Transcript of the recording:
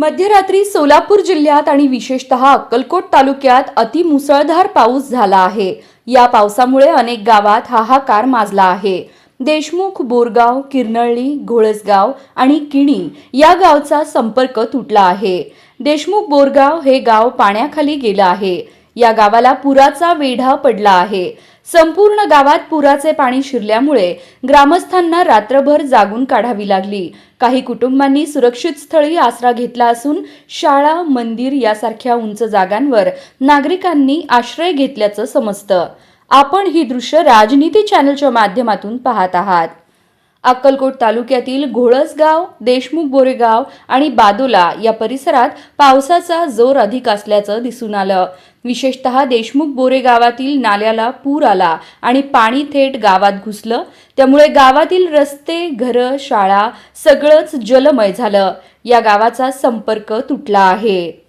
मध्यरात्री सोलापूर जिल्ह्यात आणि विशेषतः अक्कलकोट तालुक्यात अतिमुसळधार पाऊस झाला आहे. या पावसामुळे अनेक गावात हाहाकार माजला आहे. देशमुख बोरगाव किरनळी घोळसगाव आणि किणी या गावचा संपर्क तुटला आहे. देशमुख बोरगाव हे गाव पाण्याखाली गेलं आहे. या गावाला पुराचा वेढा पडला आहे. संपूर्ण गावात पुराचे पाणी शिरल्यामुळे ग्रामस्थांना रात्रभर जागून काढावी लागली. काही कुटुंबांनी सुरक्षित स्थळी आसरा घेतला असून शाळा मंदिर यासारख्या उंच जागांवर नागरिकांनी आश्रय घेतल्याचं समजतं. आपण ही दृश्य राजनीती चॅनलच्या माध्यमातून पाहत आहात. अक्कलकोट तालुक्यातील घोळसगाव देशमुख बोरेगाव आणि बादोला या परिसरात पावसाचा जोर अधिक असल्याचं दिसून आलं. विशेषतः देशमुख बोरे गावातील नाल्याला पूर आला आणि पाणी थेट गावात घुसलं. त्यामुळे गावातील रस्ते घरं शाळा सगळंच जलमय झालं. या गावाचा संपर्क तुटला आहे.